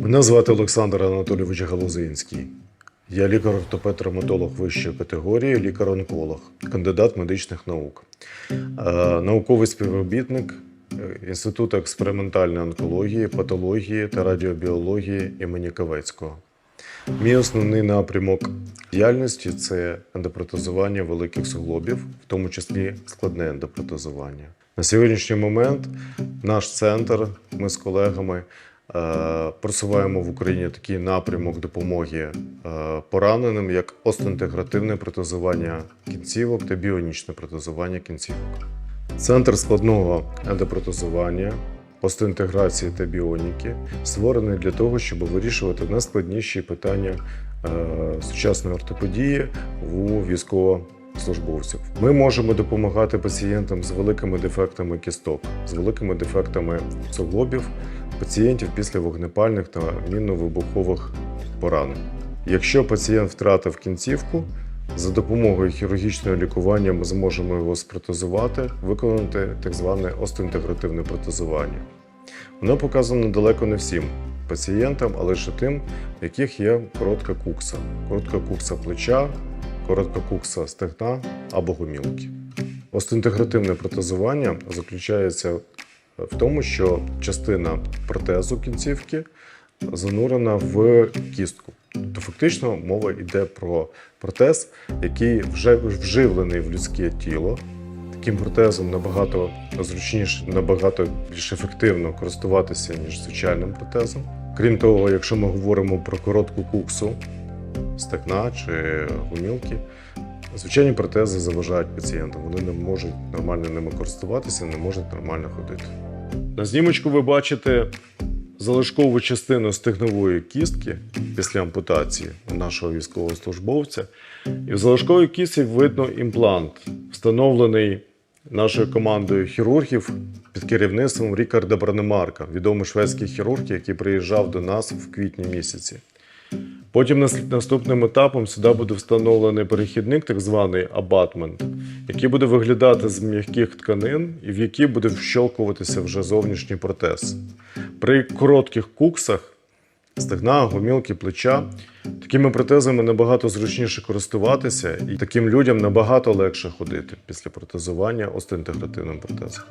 Мене звати Олександр Анатолійович Галузинський. Я лікар-ортопед-травматолог вищої категорії, лікар-онколог, кандидат медичних наук, Е, науковий співробітник е, Інституту експериментальної онкології, патології та радіобіології імені Кавецького. Мій основний напрямок діяльності це ендопротезування великих суглобів, в тому числі складне ендопротезування. На сьогоднішній момент наш центр, ми з колегами просуваємо в Україні такий напрямок допомоги е, пораненим, як остеінтегративне протезування кінцівок та біонічне протезування кінцівок. Центр складного ендопротезування, остеінтеграції та біоніки створений для того, щоб вирішувати найскладніші питання е, сучасної ортопедії у військовослужбовців. Ми можемо допомагати пацієнтам з великими дефектами кісток, з великими дефектами суглобів, пацієнтів після вогнепальних та мінно-вибухових поранень. Якщо пацієнт втратив кінцівку, за допомогою хірургічного лікування ми зможемо його спротезувати, виконати так зване остеінтегративне протезування. Воно показано далеко не всім пацієнтам, а лише тим, в яких є коротка кукса. Коротка кукса плеча, коротка кукса стегна або гомілки. Остеінтегративне протезування заключається в тому, що частина протезу кінцівки занурена в кістку. То фактично мова йде про протез, який вже вживлений в людське тіло. Таким протезом набагато зручніше, набагато більш ефективно користуватися, ніж звичайним протезом. Крім того, якщо ми говоримо про коротку куксу стегна чи гумілки, звичайні протези заважають пацієнтам. Вони не можуть нормально ними користуватися, не можуть нормально ходити. На знімочку ви бачите залишкову частину стегнової кістки після ампутації нашого військовослужбовця. І в залишковій кістці видно імплант, встановлений нашою командою хірургів під керівництвом Рікарда Бранемарка, відомий шведський хірург, який приїжджав до нас в квітні місяці. Потім наступним етапом сюди буде встановлений перехідник, так званий абатмент, який буде виглядати з м'яких тканин і в який буде вщолкуватися вже зовнішній протез. При коротких куксах стегна, гомілки, плеча. Такими протезами набагато зручніше користуватися, і таким людям набагато легше ходити після протезування остеінтегративним протезом.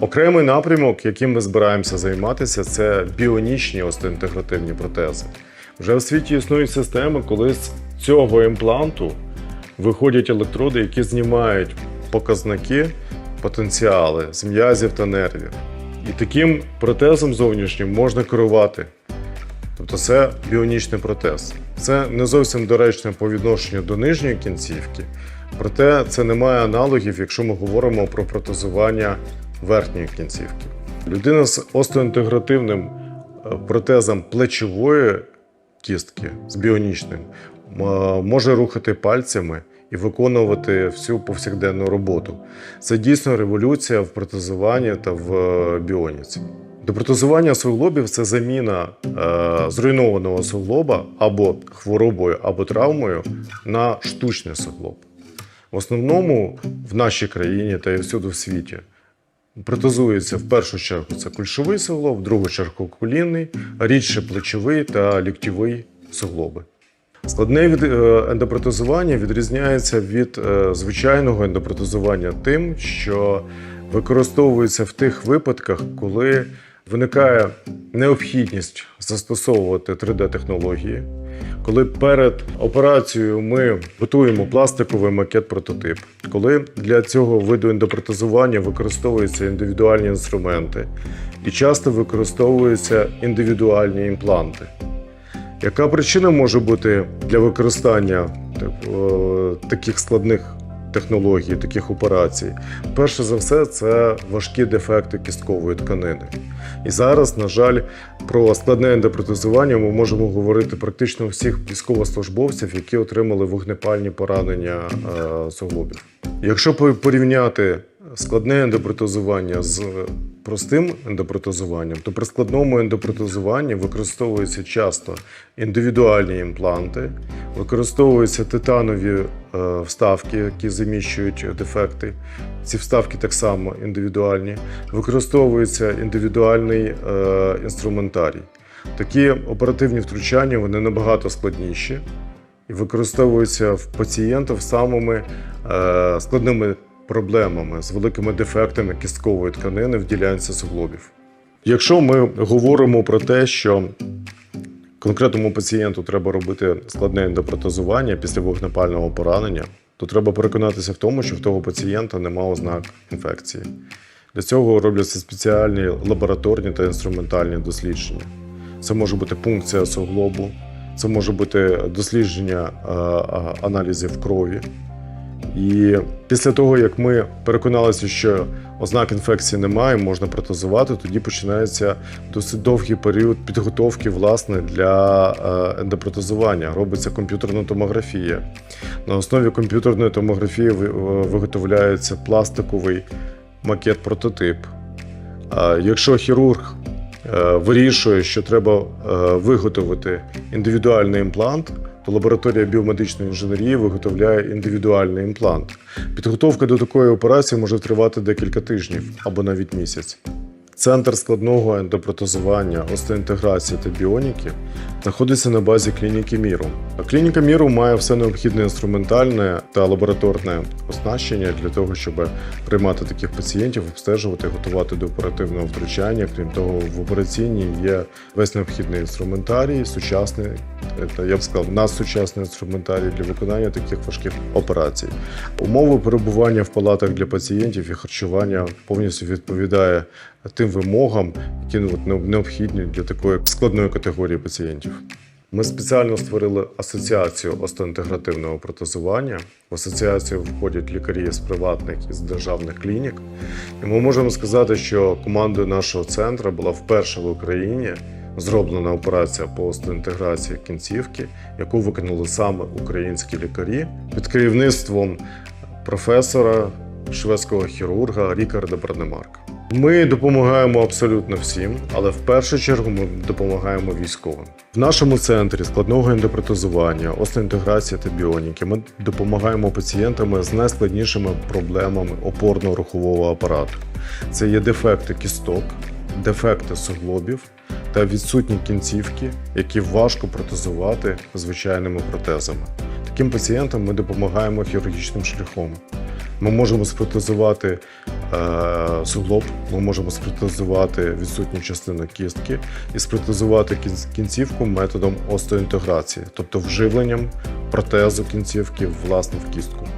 Окремий напрямок, яким ми збираємося займатися, це біонічні остеінтегративні протези. Вже в світі існують системи, коли з цього імпланту виходять електроди, які знімають показники, потенціали з м'язів та нервів. І таким протезом зовнішнім можна керувати. Тобто це біонічний протез. Це не зовсім доречно по відношенню до нижньої кінцівки, проте це не має аналогів, якщо ми говоримо про протезування верхньої кінцівки. Людина з остеоінтегративним е, протезом плечової кістки з біонічним може рухати пальцями і виконувати всю повсякденну роботу. Це дійсно революція в протезуванні та в е, біоніці. Депротезування суглобів це заміна е, зруйнованого суглоба або хворобою, або травмою на штучний суглоб. В основному в нашій країні та й всюди в світі протезується в першу чергу це кульшовий суглоб, в другу чергу колінний, рідше плечовий та ліктєвий суглоби. Складне від, е, ендопротезування відрізняється від е, звичайного ендопротезування тим, що використовується в тих випадках, коли виникає необхідність застосовувати 3D-технології, коли перед операцією ми готуємо пластиковий макет-прототип, коли для цього виду ендопротезування використовуються індивідуальні інструменти і часто використовуються індивідуальні імпланти. Яка причина може бути для використання таких складних технологій, таких операцій? Перше за все, це важкі дефекти кісткової тканини. І зараз, на жаль, про складне ендопротезування ми можемо говорити практично всіх військовослужбовців, які отримали вогнепальні поранення е, суглобів. Якщо порівняти складне ендопротезування з простим ендопротезуванням, то при складному ендопротезуванні використовуються часто індивідуальні імпланти, використовуються титанові е, вставки, які заміщують дефекти. Ці вставки так само індивідуальні, використовується індивідуальний е, інструментарій. Такі оперативні втручання вони набагато складніші і використовуються в пацієнтів самими е, складними проблемами з великими дефектами кісткової тканини в ділянці суглобів. Якщо ми говоримо про те, що конкретному пацієнту треба робити складне ендопротезування після вогнепального поранення, то треба переконатися в тому, що в того пацієнта немає ознак інфекції. Для цього робляться спеціальні лабораторні та інструментальні дослідження. Це може бути пункція суглобу, це може бути дослідження е, е, аналізів крові. І після того, як ми переконалися, що ознак інфекції немає, можна протезувати, тоді починається досить довгий період підготовки власне для е, ендопротезування. Робиться комп'ютерна томографія. На основі комп'ютерної томографії е, виготовляється пластиковий макет-прототип. Якщо хірург е, вирішує, що треба е, виготовити індивідуальний імплант, то лабораторія біомедичної інженерії виготовляє індивідуальний імплант. Підготовка до такої операції може тривати декілька тижнів або навіть місяць. Центр складного ендопротезування, остеінтеграції та біоніки знаходиться на базі клініки Міру. Клініка Міру має все необхідне інструментальне та лабораторне оснащення для того, щоб приймати таких пацієнтів, обстежувати, готувати до оперативного втручання. Крім того, в операційній є весь необхідний інструментарій, сучасний, та я б сказав, надсучасний інструментарій для виконання таких важких операцій. Умови перебування в палатах для пацієнтів і харчування повністю відповідає тим вимогам, які ну, необхідні для такої складної категорії пацієнтів. Ми спеціально створили асоціацію остеоінтегративного протезування. В асоціацію входять лікарі з приватних і з державних клінік. І ми можемо сказати, що командою нашого центру була вперше в Україні зроблена операція по остеоінтеграції кінцівки, яку виконали саме українські лікарі під керівництвом професора шведського хірурга Рікарда Бранемарка. Ми допомагаємо абсолютно всім, але в першу чергу ми допомагаємо військовим. В нашому центрі складного ендопротезування, остеоінтеграції та біоніки ми допомагаємо пацієнтам з найскладнішими проблемами опорно-рухового апарату. Це є дефекти кісток, дефекти суглобів та відсутні кінцівки, які важко протезувати звичайними протезами. Таким пацієнтам ми допомагаємо хірургічним шляхом. Ми можемо спротезувати е, суглоб, ми можемо спротезувати відсутню частину кістки і спротезувати кінцівку методом остеоінтеграції, тобто вживленням протезу кінцівки власне в кістку.